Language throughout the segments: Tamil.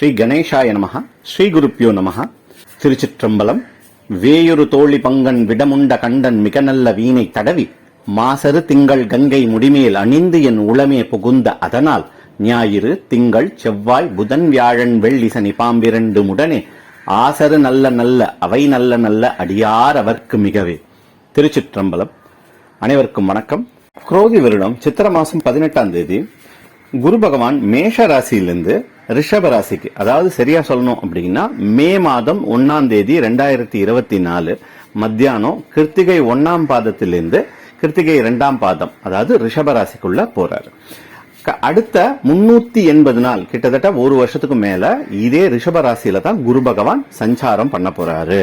ஸ்ரீ கணேசாய நமக ஸ்ரீ குருப்பியோ நமக திருச்சிற்றம்பலம் வேயொரு தோழி பங்கன் விடமுண்ட கண்டன் மிக நல்ல வீணை தடவி மாசரு திங்கள் கங்கை முடிமேல் அணிந்து என் உளமே புகுந்த அதனால் ஞாயிறு திங்கள் செவ்வாய் புதன் வியாழன் வெள்ளி சனி பாம்பிரண்டு முடனே ஆசரு நல்ல நல்ல அவை நல்ல நல்ல அடியார் அவர்க்கு மிகவே. திருச்சிற்றம்பலம். அனைவருக்கும் வணக்கம். குரோதி வருடம் சித்திர மாசம் பதினெட்டாம் தேதி குரு பகவான் மேஷ ராசியிலிருந்து ரிஷபராசிக்கு அதாவது சரியா சொல்லணும் அப்படின்னா மே மாதம் ஒன்னாம் தேதி ரெண்டாயிரத்தி இருபத்தி நாலு மத்தியானம் கிருத்திகை ஒன்னாம் பாதத்திலிருந்து கிருத்திகை இரண்டாம் பாதம் அதாவது ரிஷபராசிக்குள்ள போறாரு. க- அடுத்த முன்னூத்தி எண்பது நாள் கிட்டத்தட்ட ஒரு வருஷத்துக்கு மேல இதே ரிஷபராசியில தான் குரு பகவான் சஞ்சாரம் பண்ண போறாரு.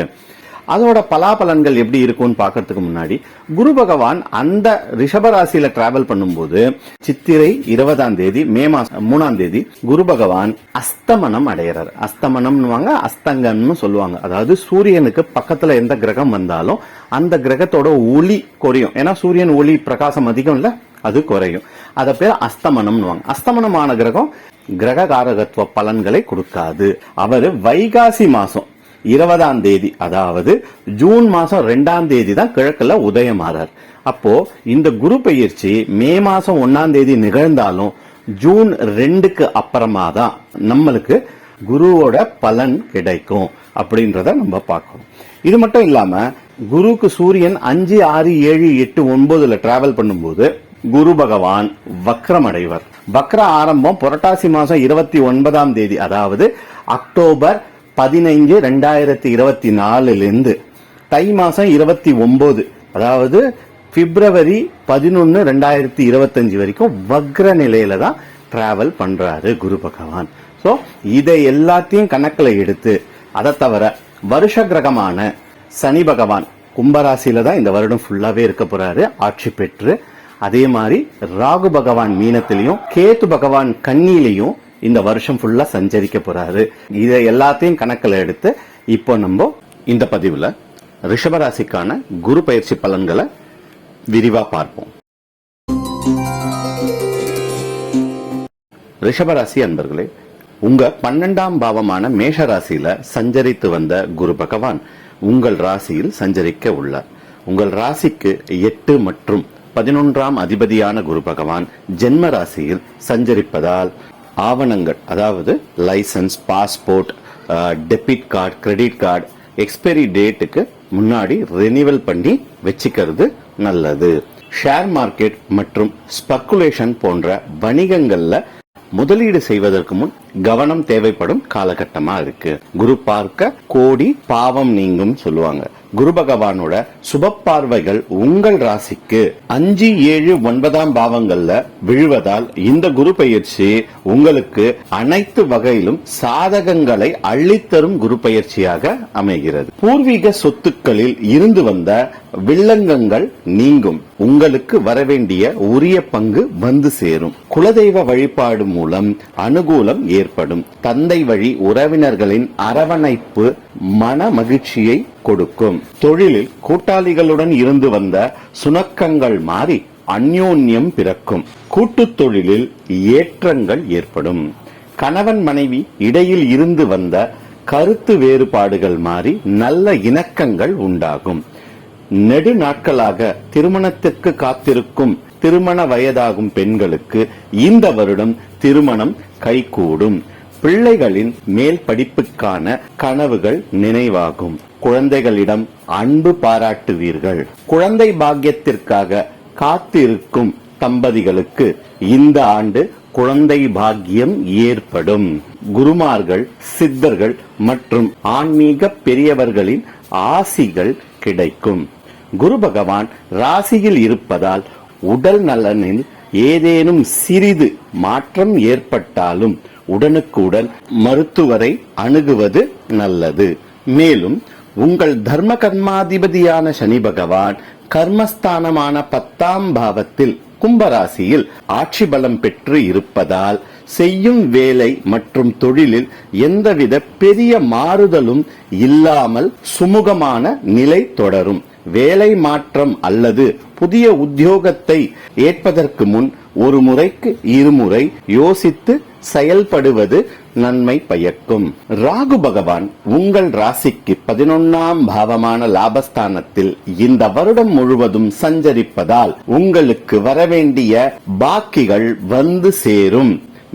அதோட பலாபலன்கள் எப்படி இருக்கும்னு பார்க்கறதுக்கு முன்னாடி குரு பகவான் அந்த ரிஷபராசியில டிராவல் பண்ணும்போது சித்திரை இருபதாம் தேதி மே மாசம் மூணாம் தேதி குரு பகவான் அஸ்தமனம் அடையிறார். அஸ்தமனம்னுவாங்க அஸ்தங்கம்னு சொல்லுவாங்க. அதாவது சூரியனுக்கு பக்கத்துல எந்த கிரகம் வந்தாலும் அந்த கிரகத்தோட ஒளி குறையும். ஏன்னா சூரியன் ஒளி பிரகாசம் அதிகம் இல்ல அது குறையும். அத பேர் அஸ்தமனம்னுவாங்க. அஸ்தமனமான கிரகம் கிரக காரகத்துவ பலன்களை கொடுக்காது. அவர் வைகாசி மாசம் இருபதாம் தேதி அதாவது ஜூன் மாதம் ரெண்டாம் தேதி தான் கிழக்கில் உதயமாறார் அப்போ இந்த குரு பயிற்சி மே மாதம் ஒன்னாம் தேதி நிகழ்ந்தாலும் ஜூன் ரெண்டுக்கு அப்புறமா தான் நம்மளுக்கு குருவோட பலன் கிடைக்கும் அப்படின்றத நம்ம பார்க்கணும். இது மட்டும் இல்லாம குருவுக்கு சூரியன் அஞ்சு ஆறு ஏழு எட்டு ஒன்பதுல டிராவல் பண்ணும்போது குரு பகவான் வக்ரமடைவர். வக்ர ஆரம்பம் புரட்டாசி மாசம் இருபத்தி ஒன்பதாம் தேதி அதாவது அக்டோபர் பதினைஞ்சு ரெண்டாயிரத்தி இருபத்தி நாலுலேருந்து தை மாதம் இருபத்தி ஒம்பது அதாவது பிப்ரவரி பதினொன்று ரெண்டாயிரத்தி இருபத்தஞ்சு வரைக்கும் வக்ர நிலையில தான் டிராவல் பண்ணுறாரு குரு பகவான். ஸோ இதை எல்லாத்தையும் கணக்கில் எடுத்து அதை தவிர வருஷ கிரகமான சனி பகவான் கும்பராசியில தான் இந்த வருடம் ஃபுல்லாகவே இருக்க போறாரு ஆட்சி பெற்று. அதே மாதிரி ராகு பகவான் மீனத்திலையும் கேத்து பகவான் கன்னியிலையும் இந்த வருஷம் ஃபுல்லா சஞ்சரிக்க போறாரு. இதை எல்லாத்தையும் கணக்கில் எடுத்து இப்போ நம்ம இந்த பதிவுல ரிஷபராசிக்கான குரு பயிற்சி பலன்களை விரிவா பார்ப்போம். ரிஷபராசி அன்பர்களே உங்க பன்னெண்டாம் பாவமான மேஷ ராசியில சஞ்சரித்து வந்த குரு பகவான் உங்கள் ராசியில் சஞ்சரிக்க உள்ளார். உங்கள் ராசிக்கு எட்டு மற்றும் பதினொன்றாம் அதிபதியான குரு பகவான் ஜென்ம ராசியில் சஞ்சரிப்பதால் ஆவணங்கள் அதாவது licence passport debit card credit card expiry டேட்டுக்கு முன்னாடி ரெனிவல் பண்ணி வச்சுக்கிறது நல்லது. ஷேர் மார்க்கெட் மற்றும் ஸ்பெக்குலேஷன் போன்ற வணிகங்கள்ல முதலீடு செய்வதற்கு முன் கவனம் தேவைப்படும் காலகட்டமா இருக்கு. குரு பார்க்க கோடி பாவம் நீங்கும் சொல்லுவாங்க. குரு பகவானோட சுப பார்வைகள் உங்கள் ராசிக்கு. அஞ்சு ஏழு ஒன்பதாம் பாவங்கள்ல விழுவதால் இந்த குரு பயிற்சி உங்களுக்கு அனைத்து வகையிலும் சாதகங்களை அள்ளித்தரும் குரு பயிற்சியாக அமைகிறது. பூர்வீக சொத்துக்களில் இருந்து வந்த வில்லங்கங்கள் நீங்கும். உங்களுக்கு வரவேண்டிய உரிய பங்கு வந்து சேரும். குலதெய்வ வழிபாடு மூலம் அனுகூலம் ஏற்படும். தந்தை வழி உறவினர்களின் அரவணைப்பு மன மகிழ்ச்சியை கொடுக்கும். தொழிலில் கூட்டாளிகளுடன் இருந்து வந்த சுணக்கங்கள் மாறி அந்யோன்யம் பிறக்கும். கூட்டு தொழிலில் ஏற்றங்கள் ஏற்படும். கணவன் மனைவி இடையில் இருந்து வந்த கருத்து வேறுபாடுகள் மாறி நல்ல இணக்கங்கள் உண்டாகும். நெடு நாட்களாக திருமணத்திற்கு காத்திருக்கும் திருமண வயதாகும் பெண்களுக்கு இந்த வருடம் திருமணம் கைகூடும். பிள்ளைகளின் மேல் படிப்புக்கான கனவுகள் நினைவாகும். குழந்தைகளிடம் அன்பு பாராட்டுவீர்கள். குழந்தை பாக்கியத்திற்காக காத்திருக்கும் தம்பதிகளுக்கு இந்த ஆண்டு குழந்தை பாக்கியம் ஏற்படும். குருமார்கள் சித்தர்கள் மற்றும் ஆன்மீக பெரியவர்களின் ஆசிகள் கிடைக்கும். குரு பகவான் ராசியில் இருப்பதால் உடல் நலனில் ஏதேனும் சிறிது மாற்றம் ஏற்பட்டாலும் உடனுக்குடன் மருத்துவரை அணுகுவது நல்லது. மேலும் உங்கள் தர்ம கர்மாதிபதியான சனி பகவான் கர்மஸ்தானமான பத்தாம் பாவத்தில் கும்பராசியில் ஆட்சி பலம் பெற்று இருப்பதால் செய்யும் வேலை மற்றும் தொழிலில் எந்தவித பெரிய மாறுதலும் இல்லாமல் சுமூகமான நிலை தொடரும். வேலை மாற்றம் அல்லது புதிய உத்தியோகத்தை ஏற்பதற்கு முன் ஒரு முறைக்கு இருமுறை யோசித்து செயல்படுவது நன்மை பயக்கும். ராகு பகவான் உங்கள் ராசிக்கு பதினொன்னாம் பாவமான லாபஸ்தானத்தில் இந்த வருடம் முழுவதும் சஞ்சரிப்பதால் உங்களுக்கு வரவேண்டிய பாக்கிகள் வந்து சேரும்.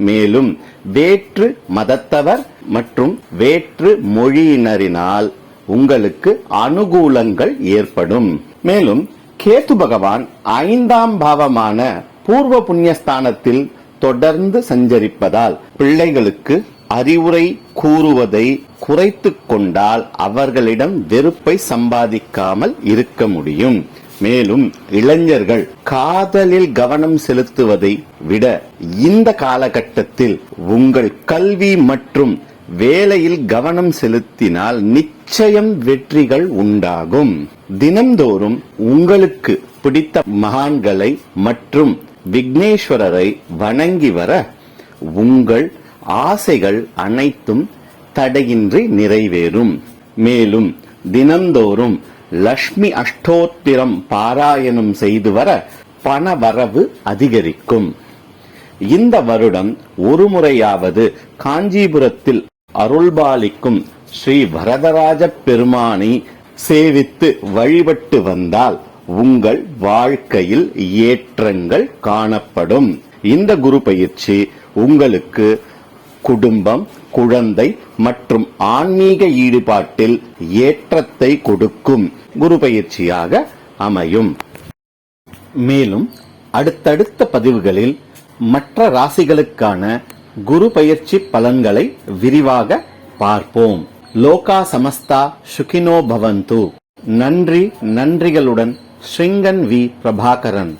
மேலும் வேற்று மதத்தவர் மற்றும் வேற்று மொழியினரினால் உங்களுக்கு அனுகூலங்கள் ஏற்படும். மேலும் கேத்து பகவான் ஐந்தாம் பாவமான பூர்வ புண்ணியஸ்தானத்தில் தொடர்ந்து சஞ்சரிப்பதால் பிள்ளைகளுக்கு அறிவுரை கூறுவதை குறைத்துக் கொண்டால் அவர்களிடம் வெறுப்பை சம்பாதிக்காமல் இருக்க முடியும். மேலும் இளைஞர்கள் காதலில் கவனம் செலுத்துவதை விட இந்த காலகட்டத்தில் உங்கள் கல்வி மற்றும் வேலையில் கவனம் செலுத்தினால் நிச்சயம் வெற்றிகள் உண்டாகும். தினம்தோறும் உங்களுக்கு பிடித்த மகான்களை மற்றும் விக்னேஸ்வரரை வணங்கி வர உங்கள் ஆசைகள் அனைத்தும் தடையின்றி நிறைவேறும். மேலும் தினந்தோறும் லக்ஷ்மி அஷ்டோத்திரம் பாராயணம் செய்து வர பண வரவு அதிகரிக்கும். இந்த வருடம் ஒரு முறையாவது காஞ்சிபுரத்தில் அருள்பாலிக்கும் ஸ்ரீ வரதராஜ பெருமானை சேவித்து வழிபட்டு வந்தால் உங்கள் வாழ்க்கையில் ஏற்றங்கள் காணப்படும். இந்த குரு பயிற்சி உங்களுக்கு குடும்பம் குழந்தை மற்றும் ஆன்மீக ஈடுபாட்டில் ஏற்றத்தை கொடுக்கும் குரு பயிற்சியாக அமையும். மேலும் அடுத்தடுத்த பதிவுகளில் மற்ற ராசிகளுக்கான குரு பயிற்சி பலன்களை விரிவாக பார்ப்போம். லோகா சமஸ்தா சுகினோ பவந்து. நன்றி நன்றிகளுடன் श्रृंगन वी प्रभाकरन।